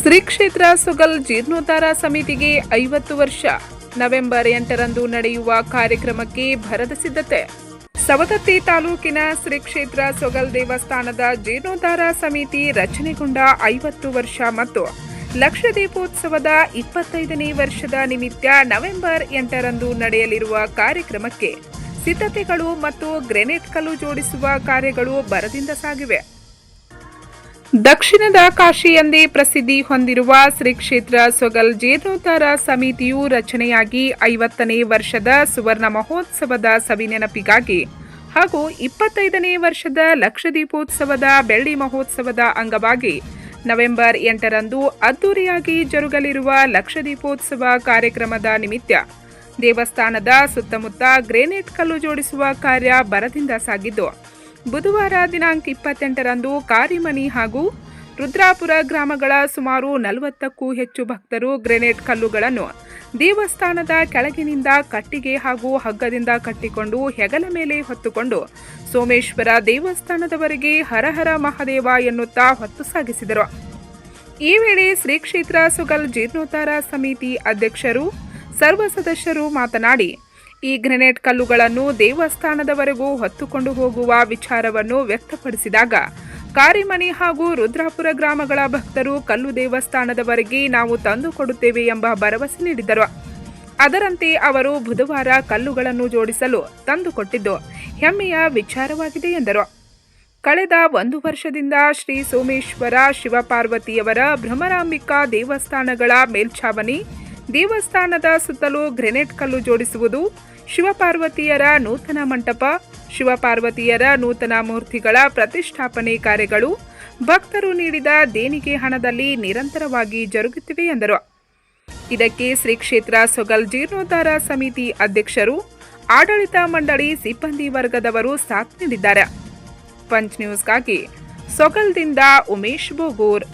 ಶ್ರೀ ಕ್ಷೇತ್ರ ಸುಗಲ್ ಜೀರ್ಣೋದ್ಧಾರ ಸಮಿತಿಗೆ ಐವತ್ತು ವರ್ಷ. ನವೆಂಬರ್ ಎಂಟರಂದು ನಡೆಯುವ ಕಾರ್ಯಕ್ರಮಕ್ಕೆ ಭರದ ಸಿದ್ಧತೆ. ಸವದತ್ತಿ ತಾಲೂಕಿನ ಶ್ರೀ ಕ್ಷೇತ್ರ ಸೊಗಲ್ ದೇವಸ್ಥಾನದ ಜೀರ್ಣೋದ್ಧಾರ ಸಮಿತಿ ರಚನೆಗೊಂಡ ಐವತ್ತು ವರ್ಷ ಮತ್ತು ಲಕ್ಷ ದೀಪೋತ್ಸವದ ಇಪ್ಪತ್ತೈದನೇ ವರ್ಷದ ನಿಮಿತ್ತ ನವೆಂಬರ್ ಎಂಟರಂದು ನಡೆಯಲಿರುವ ಕಾರ್ಯಕ್ರಮಕ್ಕೆ ಸಿದ್ಧತೆಗಳು ಮತ್ತು ಗ್ರೆನೇಡ್ ಕಲ್ಲು ಜೋಡಿಸುವ ಕಾರ್ಯಗಳು ಭರದಿಂದ ಸಾಗಿವೆ. ದಕ್ಷಿಣದ ಕಾಶಿ ಎಂದೇ ಪ್ರಸಿದ್ಧಿ ಹೊಂದಿರುವ ಶ್ರೀ ಕ್ಷೇತ್ರ ಸೊಗಲ್ ಜೀರ್ಣೋದ್ಧಾರ ಸಮಿತಿಯು ರಚನೆಯಾಗಿ ಐವತ್ತನೇ ವರ್ಷದ ಸುವರ್ಣ ಮಹೋತ್ಸವದ ಸವಿನೆನಪಿಗಾಗಿ ಹಾಗೂ ಇಪ್ಪತ್ತೈದನೇ ವರ್ಷದ ಲಕ್ಷದೀಪೋತ್ಸವದ ಬೆಳ್ಳಿ ಮಹೋತ್ಸವದ ಅಂಗವಾಗಿ ನವೆಂಬರ್ ಎಂಟರಂದು ಅದ್ದೂರಿಯಾಗಿ ಜರುಗಲಿರುವ ಲಕ್ಷದೀಪೋತ್ಸವ ಕಾರ್ಯಕ್ರಮದ ನಿಮಿತ್ತ ದೇವಸ್ಥಾನದ ಸುತ್ತಮುತ್ತ ಗ್ರೆನೇಟ್ ಕಲ್ಲು ಜೋಡಿಸುವ ಕಾರ್ಯ ಬರದಿಂದ ಸಾಗಿದ್ದು ಬುಧವಾರ ದಿನಾಂಕ ಇಪ್ಪತ್ತೆಂಟರಂದು ಕಾರಿಮನಿ ಹಾಗೂ ರುದ್ರಾಪುರ ಗ್ರಾಮಗಳ ಸುಮಾರು ನಲವತ್ತಕ್ಕೂ ಹೆಚ್ಚು ಭಕ್ತರು ಗ್ರೆನೇಡ್ ಕಲ್ಲುಗಳನ್ನು ದೇವಸ್ಥಾನದ ಕೆಳಗಿನಿಂದ ಕಟ್ಟಿಗೆ ಹಾಗೂ ಹಗ್ಗದಿಂದ ಕಟ್ಟಿಕೊಂಡು ಹೆಗಲ ಮೇಲೆ ಹೊತ್ತುಕೊಂಡು ಸೋಮೇಶ್ವರ ದೇವಸ್ಥಾನದವರೆಗೆ ಹರಹರ ಮಹಾದೇವ ಎನ್ನುತ್ತಾ ಹೊತ್ತು ಸಾಗಿಸಿದರು. ಈ ವೇಳೆ ಶ್ರೀ ಕ್ಷೇತ್ರ ಸುಗಲ್ ಜೀರ್ಣೋದ್ಧಾರ ಸಮಿತಿ ಅಧ್ಯಕ್ಷರು, ಸರ್ವ ಸದಸ್ಯರು ಮಾತನಾಡಿ ಈ ಗ್ರೆನೇಡ್ ಕಲ್ಲುಗಳನ್ನು ದೇವಸ್ಥಾನದವರೆಗೂ ಹೊತ್ತುಕೊಂಡು ಹೋಗುವ ವಿಚಾರವನ್ನು ವ್ಯಕ್ತಪಡಿಸಿದಾಗ, ಕಾರಿಮನಿ ಹಾಗೂ ರುದ್ರಾಪುರ ಗ್ರಾಮಗಳ ಭಕ್ತರು ಕಲ್ಲು ದೇವಸ್ಥಾನದವರೆಗೆ ನಾವು ತಂದುಕೊಡುತ್ತೇವೆ ಎಂಬ ಭರವಸೆ ನೀಡಿದರು. ಅದರಂತೆ ಅವರು ಬುಧವಾರ ಕಲ್ಲುಗಳನ್ನು ಜೋಡಿಸಲು ತಂದುಕೊಟ್ಟಿದ್ದು ಹೆಮ್ಮೆಯ ವಿಚಾರವಾಗಿದೆ ಎಂದರು. ಕಳೆದ ಒಂದು ವರ್ಷದಿಂದ ಶ್ರೀ ಸೋಮೇಶ್ವರ ಶಿವಪಾರ್ವತಿಯವರ ಭ್ರಮರಾಂಬಿಕಾ ದೇವಸ್ಥಾನಗಳ ಮೇಲ್ಛಾವಣಿ ದೇವಸ್ಥಾನದ ಸುತ್ತಲೂ ಗ್ರೆನೇಡ್ ಕಲ್ಲು ಜೋಡಿಸುವುದು ಶಿವಪಾರ್ವತಿಯರ ನೂತನ ಮಂಟಪ, ಶಿವಪಾರ್ವತಿಯರ ನೂತನ ಮೂರ್ತಿಗಳ ಪ್ರತಿಷ್ಠಾಪನೆ ಕಾರ್ಯಗಳು ಭಕ್ತರು ನೀಡಿದ ದೇಣಿಗೆ ಹಣದಲ್ಲಿ ನಿರಂತರವಾಗಿ ಜರುಗುತ್ತಿವೆ ಎಂದರು. ಇದಕ್ಕೆ ಶ್ರೀ ಕ್ಷೇತ್ರ ಸೊಗಲ್ ಜೀರ್ಣೋದ್ಧಾರ ಸಮಿತಿ ಅಧ್ಯಕ್ಷರು, ಆಡಳಿತ ಮಂಡಳಿ ಸಿಬ್ಬಂದಿ ವರ್ಗದವರು ಸಾಥ್ ನೀಡಿದ್ದಾರೆ. ಪಂಚ್ ನ್ಯೂಸ್ಗಾಗಿ ಸೊಗಲ್ದಿಂದ ಉಮೇಶ್ ಬೋಗೂರ್.